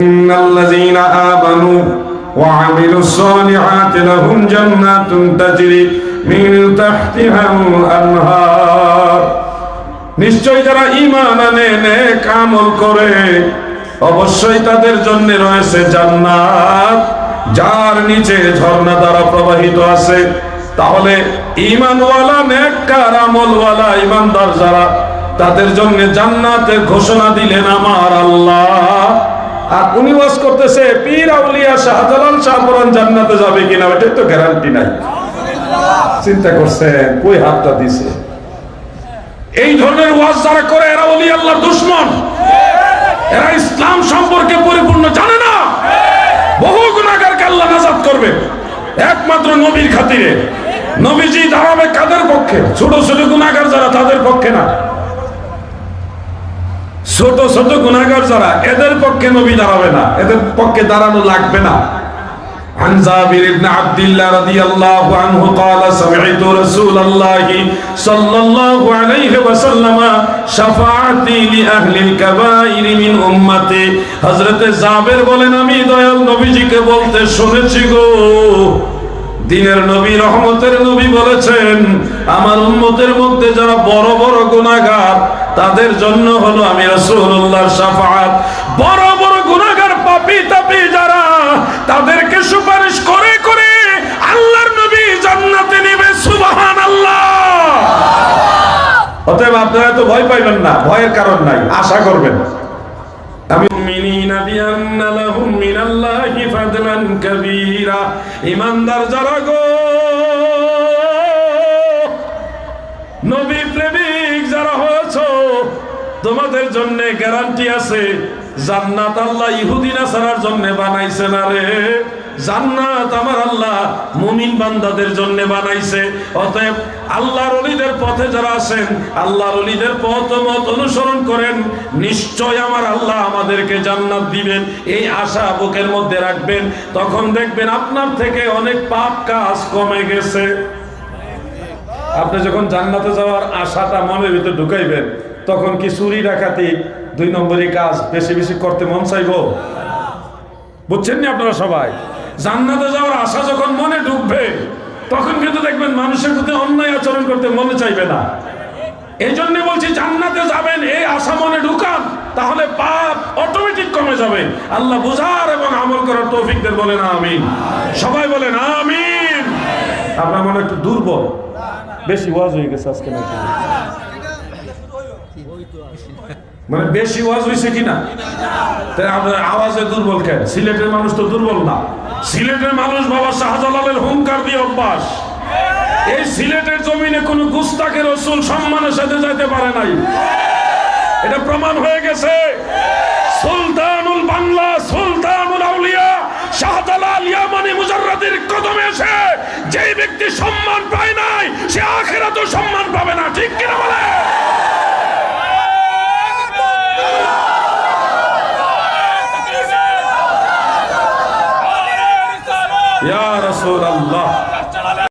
إن الذين آمنوا وعملوا الصالحات لهم جنات تجري من تحتها الأنهار নিশ্চয় যারা ঈমান আনে নেক আমল করে অবশ্যই তাদের জন্য রয়েছে জান্নাত যার নিচে ঝর্ণা দ্বারা প্রবাহিত আছে তাহলে ঈমানওয়ালা নেককার আমলওয়ালা ঈমানদার যারা তাদের জন্য জান্নাতের ঘোষণা দিলেন আমার আল্লাহ আর উনি ওয়াজ করতেছে, পীর আউলিয়া শাহজালাল শাহপুরান জান্নাতে যাবে কিনা? ওটার তো গ্যারান্টি নাই। চিন্তা করছে, কই হাতটা দিছে? এই ধরনের ওয়াজ যারা করে, এরা ওলি আল্লাহর দুশ্মন। এরা ইসলাম সম্পর্কে পরিপূর্ণ জানে না। বহু গুণাগারকে আল্লাহ নাজাত করবে একমাত্র নবীর খাতিরে। নবীজি দাঁড়াবে কাদের পক্ষে? ছোট ছোট গুণাগার যারা, তাদের পক্ষে না। ছোট ছোট গুণাগার যারা এদের পক্ষে নবী দাঁড়াবে না এদের পক্ষে দাঁড়ানো লাগবে না عن جابر بن عبد الله رضي الله عنه قال سمعت رسول الله صلى الله عليه وسلم شفاعتي لأهل الكبائر من أمتي হযরতে জাবের বলেন আমি দয়াল নবীজিকে বলতে শুনেছি গো দিনের নবী রহমতের নবী বলেছেন আমার উম্মতের মধ্যে যারা বড় বড় গুনাহগার তাদের জন্য হলো আমি রাসূলুল্লাহর শাফাআত। বড় বড় গুনাহগার পাপী তাপী যারা, তাদেরকে সুপারিশ করে করে আল্লাহর নবী জান্নাতে নেবে, সুবহানাল্লাহ। অতএব আপনারা তো ভয় পাইবেন না, ভয়ের কারণ নাই, আশা করবেন। ঈমানদার যারা গো, নবী তোমাদের জন্য গ্যারান্টি আছে, জান্নাত আল্লাহ ইহুদি নাসারার জন্য বানাইছে না রে। জান্নাত আমার আল্লাহ মুমিন বান্দাদের জন্য বানাইছে। অতএব আল্লাহর অলিদের পথে যারা আছেন, আল্লাহর অলিদের পথ মত অনুসরণ করেন, নিশ্চয় আমার আল্লাহ আমাদেরকে জান্নাত দিবেন, এই আশা বুকের মধ্যে রাখবেন। তখন দেখবেন আপনার থেকে অনেক পাপ কাজ কমে গেছে। আপনি যখন জান্নাতে যাওয়ার আশাটা মনের ভিতরে ঢুকাইবেন তখন কি চুরি ডাকাতি দুই নম্বরই কাজ বেশি বেশি করতে মন চাইব? বুঝছেন নি আপনারা সবাই? জান্নাতে যাওয়ার আশা যখন মনে ঢুকবে তখন কিন্তু দেখবেন মানুষের প্রতি অন্যায় আচরণ করতে মনে চাইবে না। এই জন্য বলছি, জান্নাতে যাবেন, এই আশা মনে ঢুকান, তাহলে পাপ অটোমেটিক কমে যাবে। আল্লাহ বুঝার এবং আমল করার তৌফিকদের বলে না আমিন। সবাই বলে না আমিন। আপনার মনে একটু দুর্বল? বেশি ওয়াজ হয়ে গেছে আজকে নাকি? মানে বেশি ওয়াজ হয়েছে কিনা? তাই আপনার আওয়াজে দুর্বল কেন? সিলেটের মানুষ তো দুর্বল না। সিলেটের মানুষ বাবা শাহজালালের হুঙ্কার দিয়ে অভ্যাস। এই সিলেটের জমিনে কোনো গুস্তাকের রসুল সম্মানের সাথে যাইতে পারে নাই। এটা প্রমাণ হয়ে গেছে। সুলতানুল বাংলা, সুলতানুল আউলিয়া, শাহজালাল ইয়ামানি মুজাররাদের কদমে এসে যেই ব্যক্তি সম্মান পায় নাই, সে আখেরাতেও সম্মান পাবে না। ঠিক কিনা বলে? ইয়া রাসূলুল্লাহ